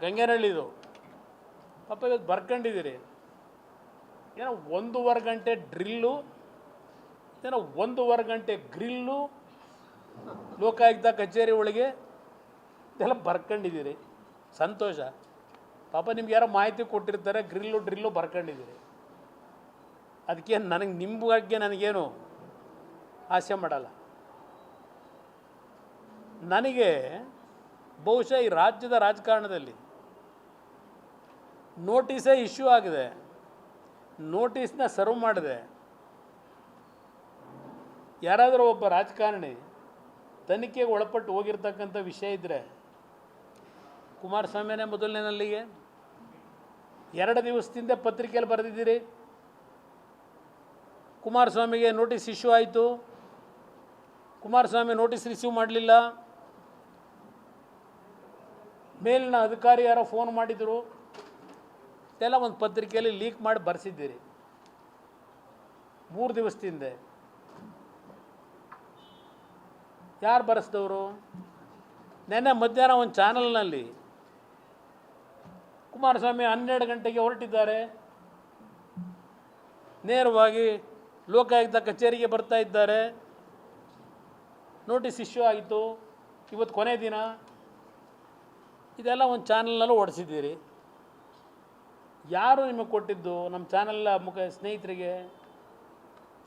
ಗಂಗೆನಹಳ್ಳಿದು. ಪಾಪ ಇವತ್ತು ಬರ್ಕೊಂಡಿದ್ದೀರಿ. ಏನೋ ಒಂದೂವರೆ ಗಂಟೆ ಡ್ರಿಲ್ಲು, ಏನೋ ಒಂದೂವರೆ ಗಂಟೆ ಗ್ರಿಲ್ಲು, ಲೋಕಾಯುಕ್ತ ಕಚೇರಿ ಒಳಗೆ ಇದೆಲ್ಲ ಬರ್ಕೊಂಡಿದ್ದೀರಿ. ಸಂತೋಷ. ಪಾಪ ನಿಮ್ಗೆ ಯಾರೋ ಮಾಹಿತಿ ಕೊಟ್ಟಿರ್ತಾರೆ, ಗ್ರಿಲ್ಲು, ಡ್ರಿಲ್ಲು ಬರ್ಕೊಂಡಿದ್ದೀರಿ. ಅದಕ್ಕೆ ನನಗೆ ನಿಮ್ಮ ಬಗ್ಗೆ ನನಗೇನು ಆಸೆ ಮಾಡಲ್ಲ. ನನಗೆ ಬಹುಶಃ ಈ ರಾಜ್ಯದ ರಾಜಕಾರಣದಲ್ಲಿ ನೋಟಿಸೇ ಇಶ್ಯೂ ಆಗಿದೆ. ನೋಟಿಸ್ನ ಸರ್ವ್ ಮಾಡಿದೆ. ಯಾರಾದರೂ ಒಬ್ಬ ರಾಜಕಾರಣಿ ತನಿಖೆಗೆ ಒಳಪಟ್ಟು ಹೋಗಿರ್ತಕ್ಕಂಥ ವಿಷಯ ಇದ್ದರೆ ಕುಮಾರಸ್ವಾಮಿನೇ ಮೊದಲನೇನಲ್ಲಿಗೆ? ಎರಡು ದಿವಸದಿಂದ ಪತ್ರಿಕೆಯಲ್ಲಿ ಬರೆದಿದ್ದೀರಿ. ಕುಮಾರಸ್ವಾಮಿಗೆ ನೋಟಿಸ್ ಇಶ್ಯೂ ಆಯಿತು. ಕುಮಾರಸ್ವಾಮಿ ನೋಟಿಸ್ ರಿಸೀವ್ ಮಾಡಲಿಲ್ಲ. ಮೇಲಿನ ಅಧಿಕಾರಿ ಯಾರೋ ಫೋನ್ ಮಾಡಿದರು. ಇದೆಲ್ಲ ಒಂದು ಪತ್ರಿಕೆಯಲ್ಲಿ ಲೀಕ್ ಮಾಡಿ ಬರೆಸಿದ್ದೀರಿ. ಮೂರು ದಿವಸದಿಂದ. ಯಾರು ಬರೆಸಿದವರು? ನೆನ್ನೆ ಮಧ್ಯಾಹ್ನ ಒಂದು ಚಾನಲ್ನಲ್ಲಿ ಕುಮಾರಸ್ವಾಮಿ ಹನ್ನೆರಡು ಗಂಟೆಗೆ ಹೊರಟಿದ್ದಾರೆ. ನೇರವಾಗಿ ಲೋಕಾಯುಕ್ತ ಕಚೇರಿಗೆ ಬರ್ತಾ ಇದ್ದಾರೆ. ನೋಟಿಸ್ ಇಶ್ಯೂ ಆಯಿತು. ಇವತ್ತು ಕೊನೆ ದಿನ. ಇದೆಲ್ಲ ಒಂದು ಚಾನಲ್ನಲ್ಲೂ ಓಡಿಸಿದ್ದೀರಿ. ಯಾರು ನಿಮಗೆ ಕೊಟ್ಟಿದ್ದು? ನಮ್ಮ ಚಾನಲ್ ಮುಖ ಸ್ನೇಹಿತರಿಗೆ.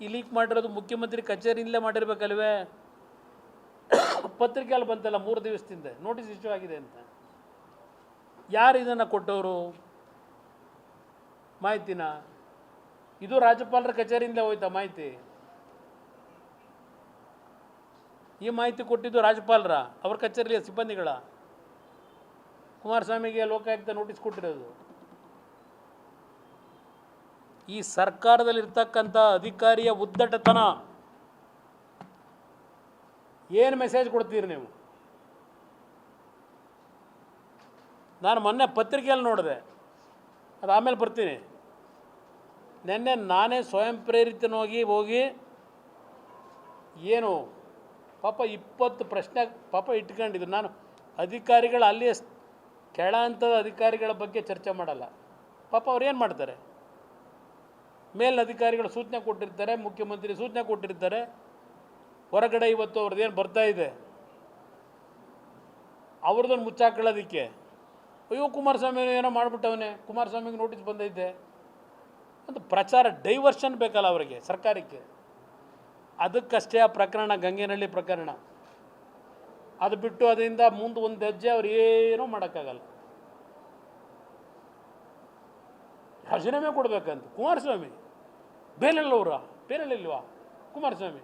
ಈ ಲೀಕ್ ಮಾಡಿರೋದು ಮುಖ್ಯಮಂತ್ರಿ ಕಚೇರಿಯಿಂದಲೇ ಮಾಡಿರ್ಬೇಕಲ್ವೇ? ಪತ್ರಿಕೆಯಲ್ಲಿ ಬಂತಲ್ಲ, ಮೂರು ದಿವಸದಿಂದ. ನೋಟಿಸ್ ಇಶ್ಯೂ ಆಗಿದೆ ಅಂತ. ಯಾರು ಇದನ್ನು ಕೊಟ್ಟವರು? ಮಾಹಿತಿನ? ಇದು ರಾಜ್ಯಪಾಲರ ಕಚೇರಿಯಿಂದ ಹೋಯ್ತಾ ಮಾಹಿತಿ? ಈ ಮಾಹಿತಿ ಕೊಟ್ಟಿದ್ದು ರಾಜ್ಯಪಾಲರ, ಅವ್ರ ಕಚೇರಿಯ ಸಿಬ್ಬಂದಿಗಳ. ಕುಮಾರಸ್ವಾಮಿಗೆ ಲೋಕಾಯುಕ್ತ ನೋಟಿಸ್ ಕೊಟ್ಟಿರೋದು. ಈ ಸರ್ಕಾರದಲ್ಲಿರ್ತಕ್ಕಂಥ ಅಧಿಕಾರಿಯ ಉದ್ದಟತನ. ಏನು ಮೆಸೇಜ್ ಕೊಡ್ತೀರಿ ನೀವು? ನಾನು ಮೊನ್ನೆ ಪತ್ರಿಕೆಯಲ್ಲಿ ನೋಡಿದೆ. ಅದು ಆಮೇಲೆ ಬರ್ತೀನಿ. ನಿನ್ನೆ ನಾನೇ ಸ್ವಯಂ ಪ್ರೇರಿತನಾಗಿ ಹೋಗಿ ಏನು ಪಾಪ ಇಪ್ಪತ್ತು ಪ್ರಶ್ನೆ ಪಾಪ ಇಟ್ಕೊಂಡಿದ್ರು. ನಾನು ಅಧಿಕಾರಿಗಳು ಅಲ್ಲಿ ಕೆಳ ಹಂತದ ಅಧಿಕಾರಿಗಳ ಬಗ್ಗೆ ಚರ್ಚೆ ಮಾಡಲ್ಲ. ಪಾಪ ಅವ್ರು ಏನು ಮಾಡ್ತಾರೆ? ಮೇಲಿನ ಅಧಿಕಾರಿಗಳು ಸೂಚನೆ ಕೊಟ್ಟಿರ್ತಾರೆ, ಮುಖ್ಯಮಂತ್ರಿ ಸೂಚನೆ ಕೊಟ್ಟಿರ್ತಾರೆ. ಹೊರಗಡೆ ಇವತ್ತು ಅವ್ರದ್ದೇನು ಬರ್ತಾ ಇದೆ? ಅವ್ರದ್ದನ್ನು ಮುಚ್ಚಾಕೊಳ್ಳೋದಕ್ಕೆ. ಅಯ್ಯೋ, ಕುಮಾರಸ್ವಾಮಿ ಏನೋ ಮಾಡಿಬಿಟ್ಟವನೇ, ಕುಮಾರಸ್ವಾಮಿಗೆ ನೋಟಿಸ್ ಬಂದೈತೆ. ಅಂತ ಪ್ರಚಾರ ಡೈವರ್ಷನ್ ಬೇಕಲ್ಲ ಅವರಿಗೆ ಸರ್ಕಾರಕ್ಕೆ. ಅದಕ್ಕಷ್ಟೇ ಆ ಪ್ರಕರಣ, ಗಂಗೆನಹಳ್ಳಿ ಪ್ರಕರಣ. ಅದು ಬಿಟ್ಟು ಅದರಿಂದ ಮುಂದೆ ಒಂದು ಹೆಜ್ಜೆ ಅವ್ರು ಏನೂ ಮಾಡೋಕ್ಕಾಗಲ್ಲ. ರಾಜೀನಾಮೆ ಕೊಡಬೇಕಂತ. ಕುಮಾರಸ್ವಾಮಿ, ಬೇಲೆಲ್ಲವ್ರ? ಬೇಲೆಲ್ಲಿಲ್ವಾ? ಕುಮಾರಸ್ವಾಮಿ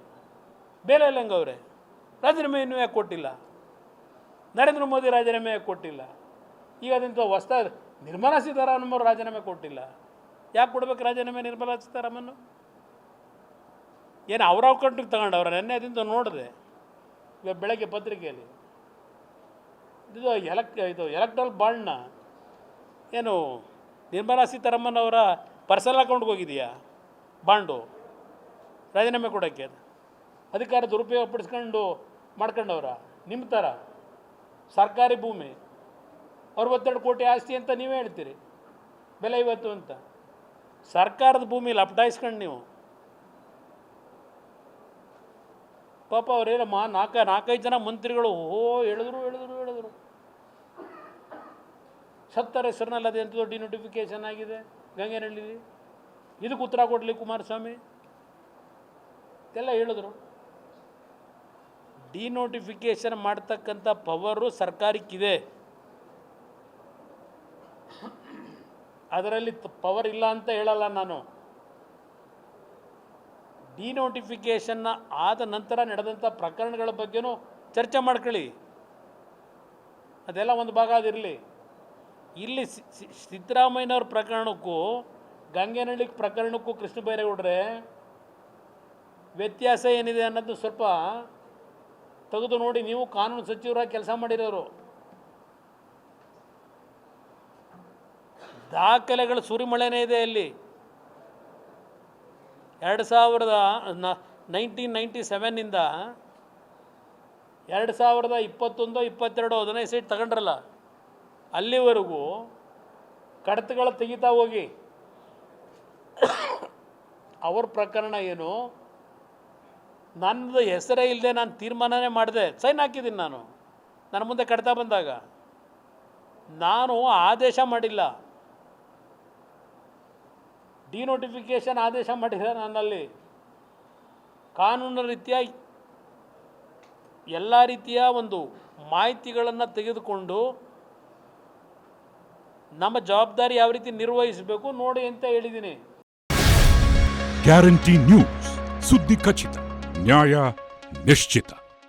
ಬೇಲೆಲ್ಲ ಹೆಂಗವ್ರೆ ರಾಜೀನಾಮೆ ಇನ್ನೂ ಯಾಕೆ ಕೊಟ್ಟಿಲ್ಲ. ನರೇಂದ್ರ ಮೋದಿ ರಾಜೀನಾಮೆ ಯಾಕೆ ಕೊಟ್ಟಿಲ್ಲ. ಈಗ ಅದಂತ ಹೊಸ್ತ ನಿರ್ಮಲಾ ಸೀತಾರಾಮನ್ ರಾಜೀನಾಮೆ ಕೊಟ್ಟಿಲ್ಲ. ಯಾಕೆ ಕೊಡ್ಬೇಕು ರಾಜೀನಾಮೆ ನಿರ್ಮಲಾ ಸೀತಾರಾಮನ್? ಏನು ಅವ್ರ ಅಕೌಂಟಿಗೆ ತಗೊಂಡವ್ರ? ನೆನ್ನೆ ಅದಿಂದ ನೋಡಿದೆ. ಈಗ ಬೆಳಗ್ಗೆ ಪತ್ರಿಕೆಯಲ್ಲಿ. ಇದು ಎಲೆಕ್, ಇದು ಎಲೆಕ್ಟ್ರಲ್ ಬಾಂಡ್ನ ಏನು ನಿರ್ಮಲಾ ಸೀತಾರಾಮನ್ ಅವರ ಪರ್ಸನಲ್ ಅಕೌಂಟ್ಗೆ ಹೋಗಿದೆಯಾ ಬಾಂಡು. ರಾಜೀನಾಮೆ ಕೊಡೋಕ್ಕೆ. ಅಧಿಕಾರ ದುರುಪಯೋಗ ಪಡಿಸ್ಕೊಂಡು ಮಾಡ್ಕೊಂಡವ್ರ. ನಿಮ್ಮ ಥರ ಸರ್ಕಾರಿ ಭೂಮಿ. ಅರವತ್ತೆರಡು ಕೋಟಿ ಆಸ್ತಿ ಅಂತ ನೀವೇ ಹೇಳ್ತೀರಿ. ಬೆಲೆ ಇವತ್ತು ಅಂತ. ಸರ್ಕಾರದ ಭೂಮಿ ಲಪಟಾಯಿಸ್ಕೊಂಡು ನೀವು. ಪಾಪ ಅವರೇನು ನಾಲ್ಕ ನಾಲ್ಕೈದು ಜನ ಮಂತ್ರಿಗಳು ಓ ಹೇಳಿದ್ರು ಹೇಳಿದ್ರು ಸತ್ತರ ಹೆಸರಿನಲ್ಲಿ ಅದು ದೊಡ್ಡ ನೋಟಿಫಿಕೇಶನ್ ಆಗಿದೆ? ಗಂಗೆನಳ್ಳಿ ಇದಕ್ಕೆ ಉತ್ತರ ಕೊಡಲಿ ಕುಮಾರಸ್ವಾಮಿ? ಎಲ್ಲ ಹೇಳಿದ್ರು. ಡಿನೋಟಿಫಿಕೇಶನ್ ಮಾಡ್ತಕ್ಕಂಥ ಪವರು ಸರ್ಕಾರಕ್ಕಿದೆ. ಅದರಲ್ಲಿ ಪವರ್ ಇಲ್ಲ ಅಂತ ಹೇಳಲ್ಲ ನಾನು. ಡಿನೋಟಿಫಿಕೇಷನ್ನ ಆದ ನಂತರ ನಡೆದಂಥ ಪ್ರಕರಣಗಳ ಬಗ್ಗೆನೂ ಚರ್ಚೆ ಮಾಡ್ಕೊಳ್ಳಿ. ಅದೆಲ್ಲ ಒಂದು ಭಾಗ ಅದಿರಲಿ. ಇಲ್ಲಿ ಸಿದ್ದರಾಮಯ್ಯನವ್ರ ಪ್ರಕರಣಕ್ಕೂ ಗಂಗೆನಹಳ್ಳಿ ಪ್ರಕರಣಕ್ಕೂ ಕೃಷ್ಣ ಬೈರೇಗೌಡ್ರೆ ವ್ಯತ್ಯಾಸ ಏನಿದೆ ಅನ್ನೋದು ಸ್ವಲ್ಪ ತೆಗೆದು ನೋಡಿ. ನೀವು ಕಾನೂನು ಸಚಿವರಾಗಿ ಕೆಲಸ ಮಾಡಿರೋರು. ದಾಖಲೆಗಳು ಸುರಿಮಳೆನೇ ಇದೆ ಅಲ್ಲಿ ಎರಡು ಸಾವಿರದ ನೈನ್ಟೀನ್ ನೈಂಟಿ ಸೆವೆನ್ನಿಂದ ಎರಡು ಸಾವಿರದ ಇಪ್ಪತ್ತೊಂದು, ಇಪ್ಪತ್ತೆರಡು, ಹದಿನೈದು ಸೀಟ್ ತಗೊಂಡ್ರಲ್ಲ. ಅಲ್ಲಿವರೆಗೂ ಕಡತಗಳ ತೆಗಿತಾ ಹೋಗಿ. ಅವ್ರ ಪ್ರಕರಣ ಏನು? ನನ್ನದು ಹೆಸರೇ ಇಲ್ಲದೆ ನಾನು ತೀರ್ಮಾನನೇ ಮಾಡಿದೆ. ಸೈನ್ ಹಾಕಿದ್ದೀನಿ ನಾನು. ನನ್ನ ಮುಂದೆ ಕಡ್ತಾ ಬಂದಾಗ. ನಾನು ಆದೇಶ ಮಾಡಿಲ್ಲ. ಡಿನೋಟಿಫಿಕೇಷನ್ ಆದೇಶ ಮಾಡಿಲ್ಲ ನನ್ನಲ್ಲಿ. ಕಾನೂನು ರೀತಿಯ ಎಲ್ಲ ರೀತಿಯ ಒಂದು ಮಾಹಿತಿಗಳನ್ನು ತೆಗೆದುಕೊಂಡು ನಮ್ಮ ಜವಾಬ್ದಾರಿ ಯಾವ ರೀತಿ ನಿರ್ವಹಿಸಬೇಕು ನೋಡಿ ಅಂತ ಹೇಳಿದ್ದೀನಿ. Guarantee news. ಸುದ್ದಿ ಖಚಿತ ನ್ಯಾಯ ನಿಶ್ಚಿತ.